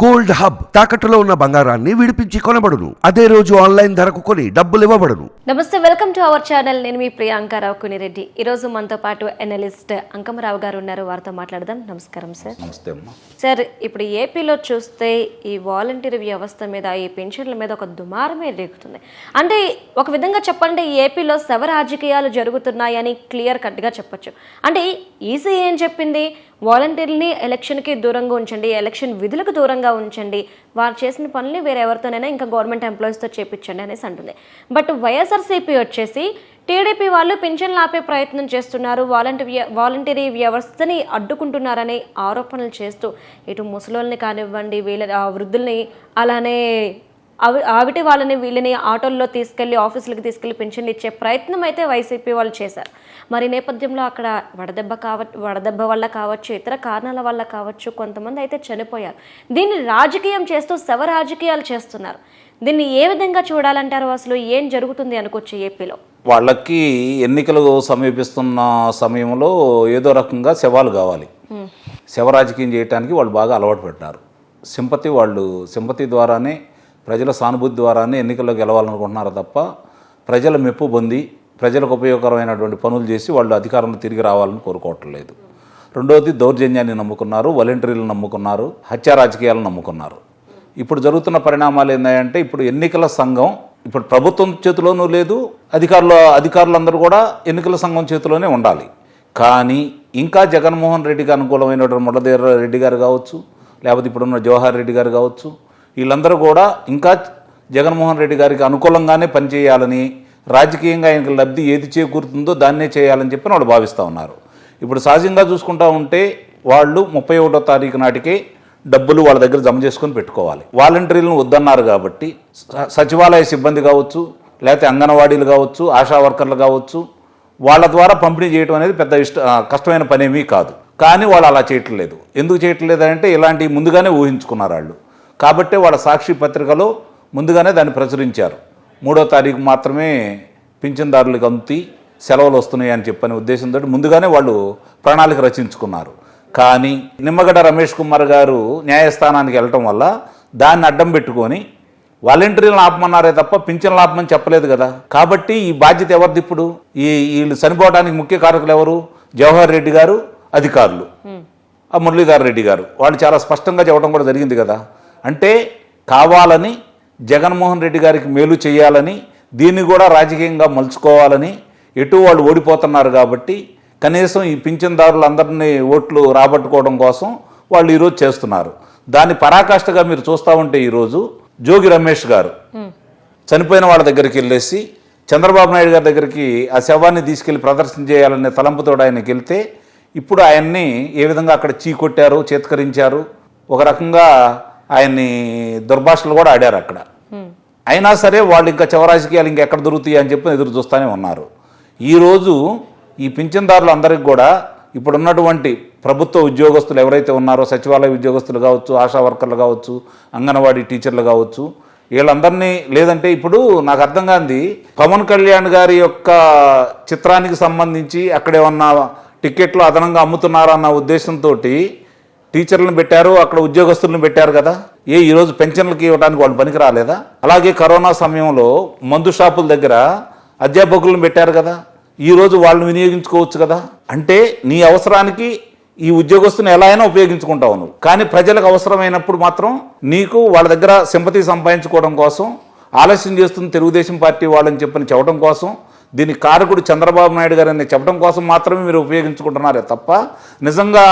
Gold hub తాకట్టులో ఉన్న బంగారాన్ని విడిపించి కొనబడును. అదే రోజు ఆన్లైన్ ధరకు కొని డబ్బులు ఇవ్వబడును. నమస్తే వెల్కమ్ టు అవర్ ఛానల్. నేను మీ ప్రియాంక రావు కునిరెడ్డి. ఈ రోజు మనతో పాటు ఎనలిస్ట్ అంకమరావు గారు ఉన్నారు. వారితో మాట్లాడదాం. నమస్కారం సార్. నమస్తే అమ్మా. సార్ ఇప్పుడు ఏపీలో చూస్తే ఈ వాలంటీర్ వ్యవస్థ మీద ఈ పెన్షన్ల మీద ఒక దుమారమే రేగుతుంది. అంటే ఒక విధంగా చెప్పాలంటే ఈ ఏపీలో శవ రాజకీయాలు జరుగుతున్నాయని క్లియర్ కట్గా చెప్పొచ్చు. అంటే ఈసీ ఏం చెప్పింది? వాలంటీర్ని ఎలక్షన్కి దూరంగా ఉంచండి ఎలక్షన్ విధులకు దూరంగా ఉంచండి. వారు చేసిన పనులు వేరే ఎవరితోనైనా ఇంకా గవర్నమెంట్ ఎంప్లాయీస్తో చేపించండి అనేసి అంటుంది. బట్ వైఎస్ఆర్సీపీ వచ్చేసి టీడీపీ వాళ్ళు పింఛన్లు ఆపే ప్రయత్నం చేస్తున్నారు. వాలంటీ వాలంటీరీ వ్యవస్థని అడ్డుకుంటున్నారని ఆరోపణలు చేస్తూ ఇటు ముసలోళ్ళని కానివ్వండి వీళ్ళ వృద్ధుల్ని అలానే ఆవిటి వాళ్ళని వీళ్ళని ఆటోల్లో తీసుకెళ్ళి ఆఫీసులకు తీసుకెళ్ళి పెన్షన్లు ఇచ్చే ప్రయత్నం అయితే వైసీపీ వాళ్ళు చేశారు. మరి నేపథ్యంలో అక్కడ వడదెబ్బ కావచ్చు వడదెబ్బ వల్ల కావచ్చు ఇతర కారణాల వల్ల కావచ్చు కొంతమంది అయితే చనిపోయారు. దీన్ని రాజకీయం చేస్తూ శవ రాజకీయాలు చేస్తున్నారు. దీన్ని ఏ విధంగా చూడాలంటారు అసలు? ఏం జరుగుతుంది అనుకోవచ్చు ఏపీలో? వాళ్ళకి ఎన్నికలు సమీపిస్తున్న సమయంలో ఏదో రకంగా శవాలు కావాలి. శవ రాజకీయం చేయడానికి వాళ్ళు బాగా అలవాటు పడ్డారు. సింపతి వాళ్ళు సింపతి ద్వారానే ప్రజల సానుభూతి ద్వారానే ఎన్నికల్లో గెలవాలనుకుంటున్నారు తప్ప ప్రజల మెప్పు పొంది ప్రజలకు ఉపయోగకరమైనటువంటి పనులు చేసి వాళ్ళు అధికారంలో తిరిగి రావాలని కోరుకోవటం లేదు. రెండవది దౌర్జన్యాన్ని నమ్ముకున్నారు వాలంటీర్లు నమ్ముకున్నారు హత్యా రాజకీయాలను నమ్ముకున్నారు. ఇప్పుడు జరుగుతున్న పరిణామాలు ఏంటంటే ఇప్పుడు ఎన్నికల సంఘం ఇప్పుడు ప్రభుత్వం చేతిలోనూ లేదు అధికారులు అధికారులందరూ కూడా ఎన్నికల సంఘం చేతిలోనే ఉండాలి. కానీ ఇంకా జగన్మోహన్ రెడ్డికి అనుకూలమైనటువంటి మురళీధర రెడ్డి గారు కావచ్చు లేకపోతే ఇప్పుడున్న జవహర్ రెడ్డి గారు కావచ్చు వీళ్ళందరూ కూడా ఇంకా జగన్మోహన్ రెడ్డి గారికి అనుకూలంగానే పనిచేయాలని రాజకీయంగా ఆయనకి లబ్ధి ఏది చేకూరుతుందో దాన్నే చేయాలని చెప్పి వాళ్ళు భావిస్తూ ఉన్నారు. ఇప్పుడు సహజంగా చూసుకుంటా ఉంటే వాళ్ళు ముప్పై ఒకటో తారీఖు నాటికే డబ్బులు వాళ్ళ దగ్గర జమ చేసుకొని పెట్టుకోవాలి. వాలంటీర్లను వద్దన్నారు కాబట్టి స- సచివాలయ సిబ్బంది కావచ్చు లేకపోతే అంగన్వాడీలు కావచ్చు ఆశా వర్కర్లు కావచ్చు వాళ్ళ ద్వారా పంపిణీ చేయడం అనేది పెద్ద ఇష్ట కష్టమైన పనేమీ కాదు. కానీ వాళ్ళు అలా చేయట్లేదు. ఎందుకు చేయట్లేదు అంటే ఇలాంటివి ముందుగానే ఊహించుకున్నారు వాళ్ళు. కాబట్టే వాళ్ళ సాక్షి పత్రికలో ముందుగానే దాన్ని ప్రచురించారు. మూడో తారీఖు మాత్రమే పింఛన్దారులకు అంతి సెలవులు వస్తున్నాయి అని చెప్పని ఉద్దేశంతో ముందుగానే వాళ్ళు ప్రణాళిక రచించుకున్నారు. కానీ నిమ్మగడ్డ రమేష్ కుమార్ గారు న్యాయస్థానానికి వెళ్ళటం వల్ల దాన్ని అడ్డం పెట్టుకొని వాలంటీర్లను ఆపమన్నారే తప్ప పింఛన్లు ఆపమని చెప్పలేదు కదా. కాబట్టి ఈ బాధ్యత ఎవరిది ఇప్పుడు? ఈ వీళ్ళు చనిపోవడానికి ముఖ్య కారకులు ఎవరు? జవహర్ రెడ్డి గారు అధికారులు. ఆ మురళీధర్ రెడ్డి గారు. వాళ్ళు చాలా స్పష్టంగా చెప్పడం కూడా జరిగింది కదా. అంటే కావాలని జగన్మోహన్ రెడ్డి గారికి మేలు చేయాలని దీన్ని కూడా రాజకీయంగా మలుచుకోవాలని ఎటు వాళ్ళు ఓడిపోతున్నారు కాబట్టి కనీసం ఈ పింఛన్దారులందరినీ ఓట్లు రాబట్టుకోవడం కోసం వాళ్ళు ఈరోజు చేస్తున్నారు. దాన్ని పరాకాష్ఠగా మీరు చూస్తూ ఉంటే ఈరోజు జోగి రమేష్ గారు చనిపోయిన వాళ్ళ దగ్గరికి వెళ్ళేసి చంద్రబాబు నాయుడు గారి దగ్గరికి ఆ శవాన్ని తీసుకెళ్ళి ప్రదర్శన చేయాలనే తలంపుతో ఆయనకి వెళ్తే ఇప్పుడు ఆయన్ని ఏ విధంగా అక్కడ చీకొట్టారు చేత్కరించారు ఒక రకంగా ఆయన్ని దుర్భాషలు కూడా ఆడారు అక్కడ. అయినా సరే వాళ్ళు ఇంకా చివరాజకీయాలు ఇంకా ఎక్కడ దొరుకుతాయి అని చెప్పి ఎదురు చూస్తూనే ఉన్నారు. ఈరోజు ఈ పింఛన్దారులు అందరికి కూడా ఇప్పుడు ఉన్నటువంటి ప్రభుత్వ ఉద్యోగస్తులు ఎవరైతే ఉన్నారో సచివాలయ ఉద్యోగస్తులు కావచ్చు ఆశా వర్కర్లు కావచ్చు అంగన్వాడీ టీచర్లు కావచ్చు వీళ్ళందరినీ లేదంటే ఇప్పుడు నాకు అర్థం కాంది పవన్ కళ్యాణ్ గారి యొక్క చిత్రానికి సంబంధించి అక్కడ ఏమన్నా టికెట్లు అదనంగా అమ్ముతున్నారా అన్న ఉద్దేశంతో టీచర్లను పెట్టారు అక్కడ ఉద్యోగస్తులను పెట్టారు కదా. ఏ ఈరోజు పెన్షన్లకి ఇవ్వడానికి వాళ్ళు పనికి రాలేదా అలాగే కరోనా సమయంలో మందు షాపుల దగ్గర అధ్యాపకులను పెట్టారు కదా. ఈరోజు వాళ్ళని వినియోగించుకోవచ్చు కదా. అంటే నీ అవసరానికి ఈ ఉద్యోగస్తుని ఎలా అయినా ఉపయోగించుకుంటావు నువ్వు. కానీ ప్రజలకు అవసరమైనప్పుడు మాత్రం నీకు వాళ్ళ దగ్గర సింపతి సంపాదించుకోవడం కోసం ఆలస్యం చేస్తుంది తెలుగుదేశం పార్టీ వాళ్ళని చెప్పని చెప్పడం కోసం దీని కారకుడు చంద్రబాబు నాయుడు గారు అని చెప్పడం కోసం మాత్రమే మీరు ఉపయోగించుకుంటున్నారే తప్ప నిజంగా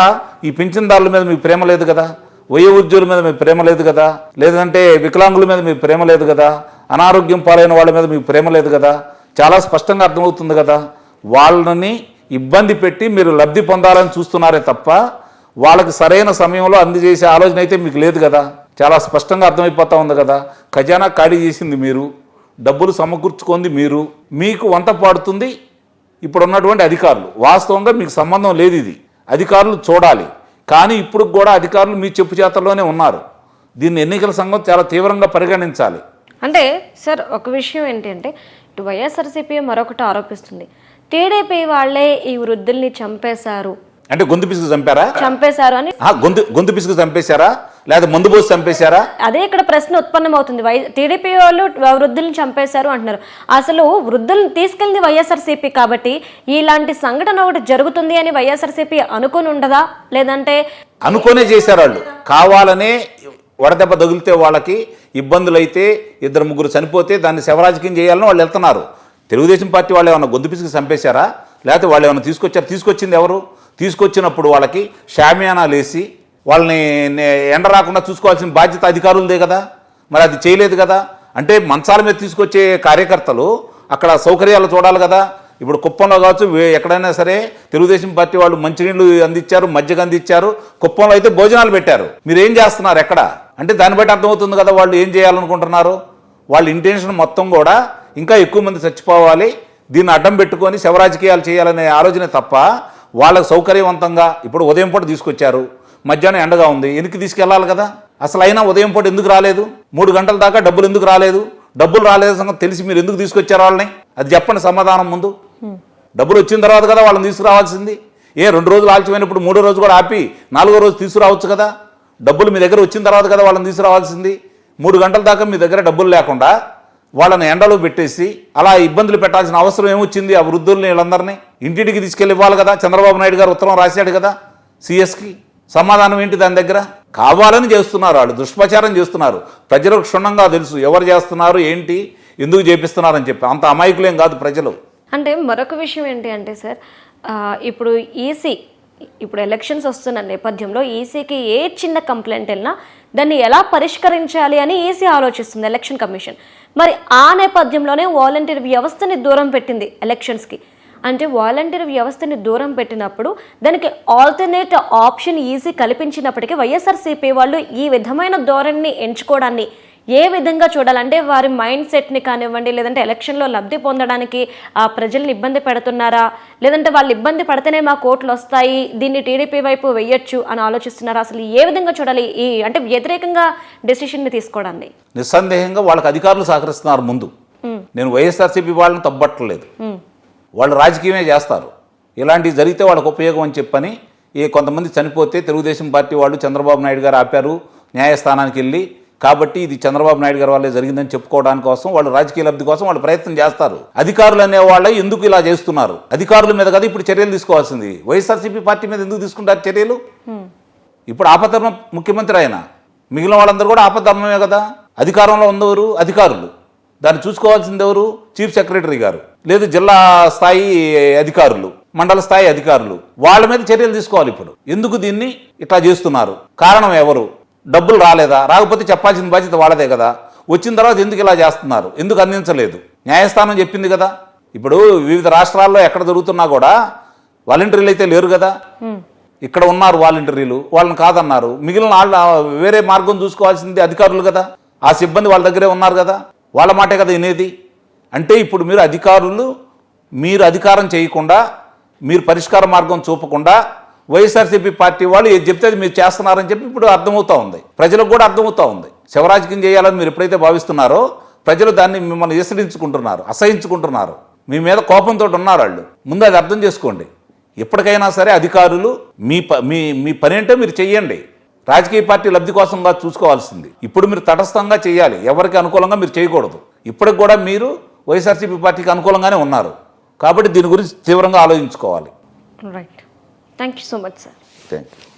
ఈ పింఛన్దారుల మీద మీకు ప్రేమ లేదు కదా? వయో ఉద్యోగుల మీద మీకు ప్రేమ లేదు కదా? లేదంటే వికలాంగుల మీద మీకు ప్రేమ లేదు కదా? అనారోగ్యం పాలైన వాళ్ళ మీద మీకు ప్రేమ లేదు కదా? చాలా స్పష్టంగా అర్థమవుతుంది కదా? వాళ్ళని ఇబ్బంది పెట్టి మీరు లబ్ధి పొందాలని చూస్తున్నారే తప్ప వాళ్ళకి సరైన సమయంలో అందజేసే ఆలోచన అయితే మీకు లేదు కదా? చాలా స్పష్టంగా అర్థమైపోతా ఉంది కదా? ఖజానా ఖాళీ చేసింది మీరు. డబ్బులు సమకూర్చుకుంది మీరు మీకు వంత పాడుతుంది. ఇప్పుడు ఉన్నటువంటి అధికారులు వాస్తవంగా మీకు సంబంధం లేదు ఇది. అధికారులు చూడాలి. కానీ ఇప్పుడు కూడా అధికారులు మీ చెప్పు చేతల్లోనే ఉన్నారు. దీన్ని ఎన్నికల సంఘం చాలా తీవ్రంగా పరిగణించాలి. అంటే సార్ ఒక విషయం ఏంటంటే ఇటు వైఎస్ఆర్సీపీ మరొకటి ఆరోపిస్తుంది. టీడీపీ వాళ్ళే ఈ వృద్ధుల్ని చంపేశారు. అంటే గొంతు పిసుకు చంపారా? చంపేశారు అని ఆ, గొంతు గొంతు పిసుకు చంపేశారా? లేదా మందు పోసి చంపేశారా? అదే ఇక్కడ ప్రశ్న ఉత్పన్నమవుతుంది. వై టీడీపీ వాళ్ళు వృద్ధుల్ని చంపేశారు అంటున్నారు. అసలు వృద్ధుల్ని తీసుకెళ్ళింది వైఎస్ఆర్సీపీ కాబట్టి ఇలాంటి సంఘటన ఒకటి జరుగుతుంది అని వైఎస్ఆర్సీపీ అనుకుని ఉండదా? లేదంటే అనుకునే చేశారు వాళ్ళు. కావాలనే వడదెబ్బ తగిలితే వాళ్ళకి ఇబ్బందులు అయితే ఇద్దరు ముగ్గురు చనిపోతే దాన్ని శవరాజకీయం చేయాలని వాళ్ళు వెళ్తున్నారు. తెలుగుదేశం పార్టీ వాళ్ళు ఏమైనా గొంతు పిసికి చంపేశారా? లేకపోతే వాళ్ళు ఏమైనా తీసుకొచ్చారు? తీసుకొచ్చింది ఎవరు? తీసుకొచ్చినప్పుడు వాళ్ళకి షామియానాలు వేసి వాళ్ళని నే- ఎండ రాకుండా చూసుకోవాల్సిన బాధ్యత అధికారులదే కదా. మరి అది చేయలేదు కదా. అంటే మంచాల మీద తీసుకొచ్చే కార్యకర్తలు అక్కడ సౌకర్యాలు చూడాలి కదా. ఇప్పుడు కుప్పంలో కావచ్చు ఎక్కడైనా సరే తెలుగుదేశం పార్టీ వాళ్ళు మంచినీళ్ళు అందించారు మజ్జిగ అందించారు కుప్పంలో అయితే భోజనాలు పెట్టారు. మీరు ఏం చేస్తున్నారు ఎక్కడ? అంటే దాన్ని బట్టి అర్థమవుతుంది కదా వాళ్ళు ఏం చేయాలనుకుంటున్నారు. వాళ్ళ ఇంటెన్షన్ మొత్తం కూడా ఇంకా ఎక్కువ మంది చచ్చిపోవాలి. దీన్ని అడ్డం పెట్టుకొని శవరాజకీయాలు చేయాలనే ఆలోచన తప్ప వాళ్ళకు సౌకర్యవంతంగా ఇప్పుడు ఉదయం పూట తీసుకొచ్చారు. మధ్యాహ్నం ఎండగా ఉంది వెనక్కి తీసుకెళ్ళాలి కదా? అసలు అయినా ఉదయం పూట ఎందుకు రాలేదు? మూడు గంటల దాకా డబ్బులు ఎందుకు రాలేదు? డబ్బులు రాలేదు సంగతి తెలిసి మీరు ఎందుకు తీసుకొచ్చారు వాళ్ళని? అది చెప్పండి సమాధానం ముందు. డబ్బులు వచ్చిన తర్వాత కదా వాళ్ళని తీసుకురావాల్సింది. ఏ రెండు రోజులు ఆలస్యమైనప్పుడు మూడో రోజు కూడా ఆపి నాలుగో రోజు తీసుకురావచ్చు కదా? డబ్బులు మీ దగ్గర వచ్చిన తర్వాత కదా వాళ్ళని తీసుకురావాల్సింది. మూడు గంటల దాకా మీ దగ్గర డబ్బులు లేకుండా వాళ్ళని ఎండలో పెట్టేసి అలా ఇబ్బందులు పెట్టాల్సిన అవసరం ఏమొచ్చింది ఆ వృద్ధుల్ని వీళ్ళందరినీ? ఇంటింటికి తీసుకెళ్ళి ఇవ్వాలి కదా? చంద్రబాబు నాయుడు గారు ఉత్తరం రాశాడు కదా సిఎస్కి సమాధానం ఏంటి దాని దగ్గర? కావాలని చేస్తున్నారు వాళ్ళు దుష్ప్రచారం చేస్తున్నారు. ప్రజలకు క్షుణ్ణంగా తెలుసు ఎవరు చేస్తున్నారు ఏంటి ఎందుకు చేపిస్తున్నారని చెప్పి. అంత అమాయకులేం కాదు ప్రజలు. అంటే మరొక విషయం ఏంటి అంటే సార్ ఇప్పుడు ఈసీ ఇప్పుడు ఎలక్షన్స్ వస్తున్న నేపథ్యంలో ఈసీకి ఏ చిన్న కంప్లైంట్ వెళ్ళినా దాన్ని ఎలా పరిష్కరించాలి అని ఈసీ ఆలోచిస్తుంది ఎలక్షన్ కమిషన్. మరి ఆ నేపథ్యంలోనే వాలంటీర్ వ్యవస్థని దూరం పెట్టింది ఎలక్షన్స్కి. అంటే వాలంటీర్ వ్యవస్థని దూరం పెట్టినప్పుడు దానికి ఆల్టర్నేట్ ఆప్షన్ ఈజీ కల్పించినప్పటికీ వైఎస్ఆర్సీపీ వాళ్ళు ఈ విధమైన ధోరణిని ఎంచుకోవడాన్ని ఏ విధంగా చూడాలంటే వారి మైండ్ సెట్ని కానివ్వండి లేదంటే ఎలక్షన్లో లబ్ధి పొందడానికి ఆ ప్రజల్ని ఇబ్బంది పెడుతున్నారా లేదంటే వాళ్ళు ఇబ్బంది పడితేనే మా కోట్లు వస్తాయి దీన్ని టీడీపీ వైపు వెయ్యొచ్చు అని ఆలోచిస్తున్నారా? అసలు ఏ విధంగా చూడాలి? ఈ అంటే వ్యతిరేకంగా డెసిషన్ని తీసుకోవడాన్ని. నిస్సందేహంగా వాళ్ళకి అధికారులు సహకరిస్తున్నారు ముందు. నేను వైఎస్ఆర్సీపీ వాళ్ళని తప్పట్లేదు. వాళ్ళు రాజకీయమే చేస్తారు. ఇలాంటివి జరిగితే వాళ్ళకి ఉపయోగం అని చెప్పని ఏ కొంతమంది చనిపోతే తెలుగుదేశం పార్టీ వాళ్ళు చంద్రబాబు నాయుడు గారు ఆపారు న్యాయస్థానానికి వెళ్ళి. కాబట్టి ఇది చంద్రబాబు నాయుడు గారి వల్లే జరిగిందని చెప్పుకోవడానికి కోసం వాళ్ళు రాజకీయ లబ్ధి కోసం వాళ్ళు ప్రయత్నం చేస్తారు. అధికారులు అనే వాళ్ళే ఎందుకు ఇలా చేస్తున్నారు? అధికారుల మీద కదా ఇప్పుడు చర్యలు తీసుకోవాల్సింది. వైఎస్ఆర్సీపీ పార్టీ మీద ఎందుకు తీసుకుంటారు చర్యలు? ఇప్పుడు ఆపద్ధర్మ ముఖ్యమంత్రి ఆయన. మిగిలిన వాళ్ళందరూ కూడా ఆపద్ధర్మమే కదా. అధికారంలో ఉన్నవారు అధికారులు. దాన్ని చూసుకోవాల్సింది ఎవరు? చీఫ్ సెక్రటరీ గారు. లేదు జిల్లా స్థాయి అధికారులు మండల స్థాయి అధికారులు. వాళ్ళ మీద చర్యలు తీసుకోవాలి ఇప్పుడు. ఎందుకు దీన్ని ఇట్లా చేస్తున్నారు? కారణం ఎవరు? డబ్బులు రాలేదా? రాకపోతే చెప్పాల్సిన బాధ్యత వాళ్ళదే కదా. వచ్చిన తర్వాత ఎందుకు ఇలా చేస్తున్నారు? ఎందుకు అందించలేదు? న్యాయస్థానం చెప్పింది కదా. ఇప్పుడు వివిధ రాష్ట్రాల్లో ఎక్కడ జరుగుతున్నా కూడా వాలంటీర్లు అయితే లేరు కదా. ఇక్కడ ఉన్నారు వాలంటీర్లు. వాళ్ళని కాదన్నారు. మిగిలిన వాళ్ళ వేరే మార్గం చూసుకోవాల్సింది అధికారులు కదా. ఆ సిబ్బంది వాళ్ళ దగ్గరే ఉన్నారు కదా. వాళ్ళ మాటే కదా వినేది? అంటే ఇప్పుడు మీరు అధికారులు మీరు అధికారం చేయకుండా మీరు పరిష్కార మార్గం చూపకుండా వైఎస్ఆర్సీపీ పార్టీ వాళ్ళు ఏది చెప్తే అది మీరు చేస్తున్నారని చెప్పి ఇప్పుడు అర్థమవుతా ఉంది. ప్రజలకు కూడా అర్థమవుతా ఉంది. శివరాజకీయం చేయాలని మీరు ఎప్పుడైతే భావిస్తున్నారో ప్రజలు దాన్ని మిమ్మల్ని విసరించుకుంటున్నారు అసహించుకుంటున్నారు. మీ మీద కోపంతో ఉన్నారు వాళ్ళు. ముందు అది అర్థం చేసుకోండి. ఎప్పటికైనా సరే అధికారులు మీ ప మీ మీ పని ఏంటో మీరు చెయ్యండి. రాజకీయ పార్టీ లబ్ధి కోసంగా చూసుకోవాల్సింది. ఇప్పుడు మీరు తటస్థంగా చేయాలి. ఎవరికి అనుకూలంగా మీరు చేయకూడదు. ఇప్పటికి కూడా మీరు వైఎస్ఆర్సీపీ పార్టీకి అనుకూలంగానే ఉన్నారు. కాబట్టి దీని గురించి తీవ్రంగా ఆలోచించుకోవాలి. Right thank you so much sir thank you